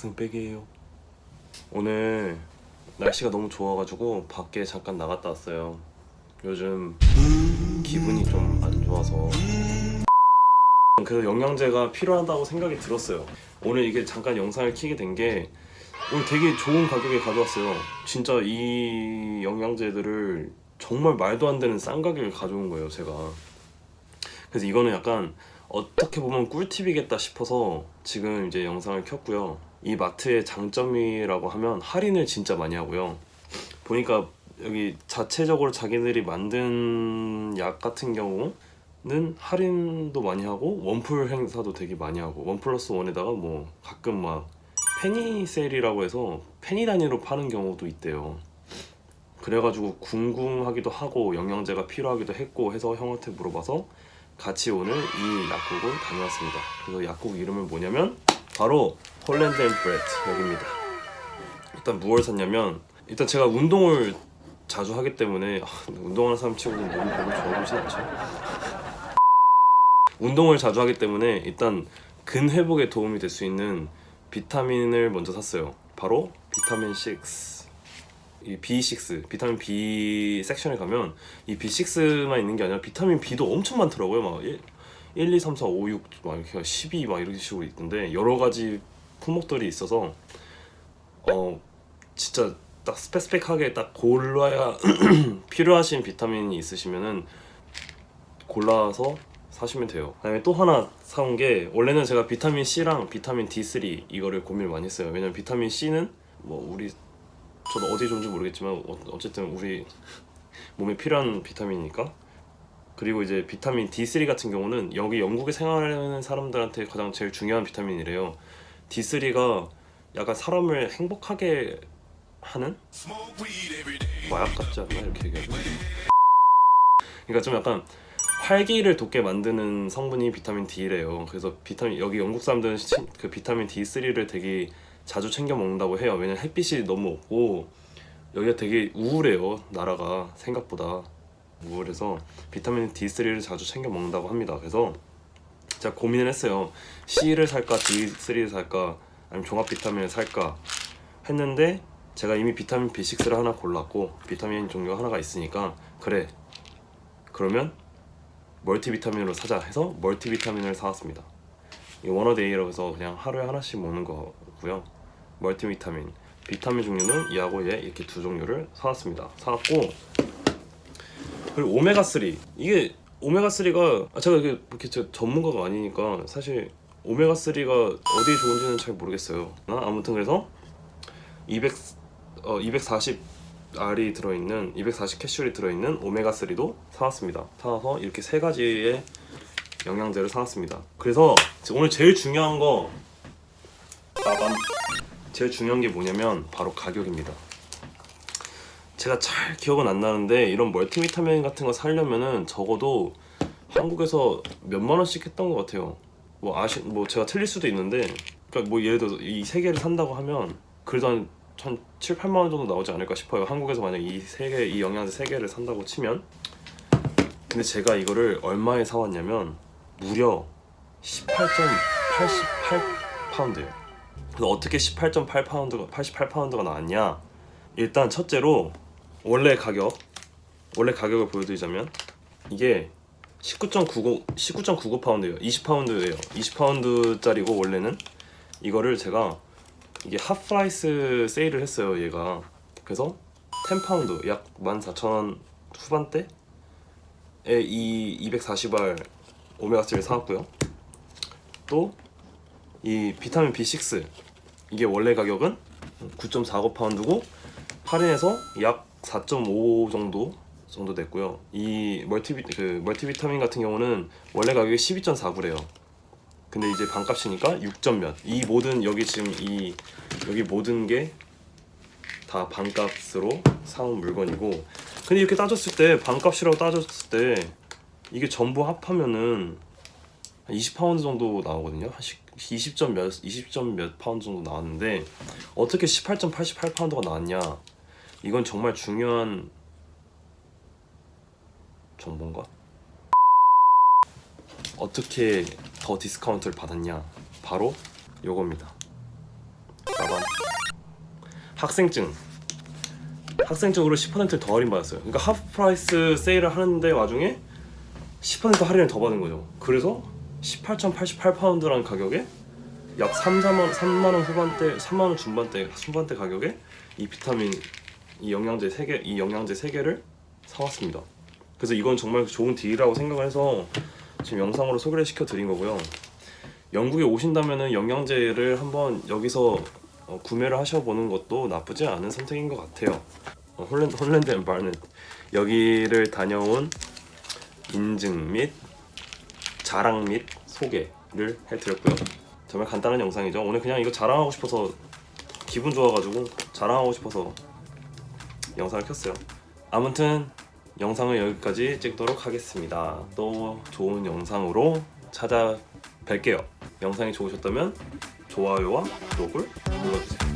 대학생 백이에요. 오늘 날씨가 너무 좋아가지고 밖에 잠깐 나갔다 왔어요. 요즘 기분이 좀 안 좋아서 그래서 영양제가 필요하다고 생각이 들었어요. 오늘 이게 잠깐 영상을 키게 된 게 오늘 되게 좋은 가격에 가져왔어요. 진짜 이 영양제들을 정말 말도 안 되는 싼 가격에 가져온 거예요, 제가. 그래서 이거는 약간 어떻게 보면 꿀팁이겠다 싶어서 지금 이제 영상을 켰고요. 이 마트의 장점이라고 하면 할인을 진짜 많이 하고요. 보니까 여기 자체적으로 자기들이 만든 약 같은 경우는 할인도 많이 하고 원풀 행사도 되게 많이 하고 원 플러스 원에다가 뭐 가끔 막 페니 세일이라고 해서 페니 단위로 파는 경우도 있대요. 그래가지고 궁금하기도 하고 영양제가 필요하기도 했고 해서 형한테 물어봐서 같이 오늘 이 약국을 다녀왔습니다. 그래서 약국 이름은 뭐냐면 바로 홀랜드 앤 브레트 여기입니다. 일단 무얼 샀냐면 일단 제가 운동을 자주 하기 때문에 아, 운동하는 사람 치고는 몸이 별로 좋아 보진 않죠. 운동을 자주 하기 때문에 일단 근 회복에 도움이 될 수 있는 비타민을 먼저 샀어요. 바로 비타민 6. 이 B6 비타민 B 섹션에 가면 이 B6만 있는 게 아니라 비타민 B도 엄청 많더라고요. 막 1, 1 2, 3, 4, 5, 6, 막 이렇게 12, 막 이렇게 식으로 있던데 여러 가지 품목들이 있어서 어 진짜 딱 스페시픽하게 딱 골라야 필요하신 비타민이 있으시면은 골라서 사시면 돼요. 그다음에 또 하나 사온 게 원래는 제가 비타민 C랑 비타민 D3 이거를 고민을 많이 했어요. 왜냐면 비타민 C는 뭐 우리 저도 어디에 좋은지 모르겠지만 어, 어쨌든 우리 몸에 필요한 비타민이니까 그리고 이제 비타민 D3 같은 경우는 여기 영국에 생활하는 사람들한테 가장 제일 중요한 비타민이래요. D3가 약간 사람을 행복하게 하는 마약 같지 않나 이렇게 얘기하면 그러니까 좀 약간 활기를 돋게 만드는 성분이 비타민 D래요. 그래서 비타민 여기 영국 사람들은 시- 그 비타민 D3를 되게 자주 챙겨 먹는다고 해요. 왜냐면 햇빛이 너무 없고 여기가 되게 우울해요. 나라가 생각보다 우울해서 비타민 D3를 자주 챙겨 먹는다고 합니다. 그래서 제가 고민을 했어요. C를 살까 D3를 살까 아니면 종합 비타민을 살까 했는데 제가 이미 비타민 B6를 하나 골랐고 비타민 종류 하나가 있으니까 그래 그러면 멀티비타민으로 사자 해서 멀티비타민을 사왔습니다. 이 원어데이라고 해서 그냥 하루에 하나씩 먹는 거고요. 멀티비타민, 비타민 종류는 이하고 얘 이렇게 두 종류를 사왔습니다. 사왔고 그리고 오메가 3 이게 오메가 3가 아, 제가 이게 이렇게 제가 전문가가 아니니까 사실 오메가 3가 어디에 좋은지는 잘 모르겠어요. 아, 아무튼 그래서 200 어, 240 알이 들어있는 240 캡슐이 들어있는 오메가 3도 사왔습니다. 사와서 이렇게 세 가지의 영양제를 사왔습니다. 그래서 오늘 제일 중요한 거 빠밤 제일 중요한 게 뭐냐면 바로 가격입니다. 제가 잘 기억은 안 나는데 이런 멀티비타민 같은 거 사려면은 적어도 한국에서 몇만 원씩 했던 것 같아요. 뭐 아시 뭐 제가 틀릴 수도 있는데 그러니까 뭐 예를 들어 이 세 개를 산다고 하면 그래도 한, 한 7, 8만 원 정도 나오지 않을까 싶어요. 한국에서 만약 이 세 개, 이 영양제 세 개를 산다고 치면 근데 제가 이거를 얼마에 사왔냐면 무려 18.88 파운드예요. 그래서 어떻게 18.8 파운드가 88 파운드가 나왔냐? 일단 첫째로 원래 가격 원래 가격을 보여드리자면 이게 19.99 19.99 파운드예요. 20 파운드예요. 20 파운드짜리고 원래는 이거를 제가 이게 핫프라이스 세일을 했어요. 얘가 그래서 10 파운드 약 14,000원 후반대에 이 240알 오메가 3를 사왔고요. 또 이 비타민 B6 이게 원래 가격은 9.49 파운드고 할인해서 약 4.5 정도 정도 됐고요. 이 멀티비 그 멀티비타민 같은 경우는 원래 가격이 12.49래요. 근데 이제 반값이니까 6점 몇. 이 모든 여기 지금 이 여기 모든 게 다 반값으로 사온 물건이고. 근데 이렇게 따졌을 때 반값이라고 따졌을 때 이게 전부 합하면은 한 20파운드 정도 나오거든요. 한 20점 몇 20점 몇 파운드 정도 나왔는데 어떻게 18.88파운드가 나왔냐? 이건 정말 중요한 정보인가? 어떻게 더 디스카운트를 받았냐? 바로 요겁니다. 빠밤. 학생증. 학생증으로 10%를 더 할인 받았어요. 그러니까 하프 프라이스 세일을 하는데 와중에 10% 할인을 더 받은 거죠. 그래서 18,088파운드라는 가격에 약 3, 4만 3만 원 후반대, 3만 원 중반대, 후반대 가격에 이 비타민 이 영양제 3개, 이 영양제 3개를 사왔습니다. 그래서 이건 정말 좋은 딜이라고 생각을 해서 지금 영상으로 소개를 시켜 드린 거고요. 영국에 오신다면은 영양제를 한번 여기서 어, 구매를 하셔보는 것도 나쁘지 않은 선택인 것 같아요. 어, 홀랜드 홀랜드 앤 바르넷 여기를 다녀온 인증 및 자랑 및 소개를 해드렸고요. 정말 간단한 영상이죠. 오늘 그냥 이거 자랑하고 싶어서 기분 좋아가지고 자랑하고 싶어서 영상을 켰어요. 아무튼 영상을 여기까지 찍도록 하겠습니다. 또 좋은 영상으로 찾아뵐게요. 영상이 좋으셨다면 좋아요와 구독을 눌러주세요.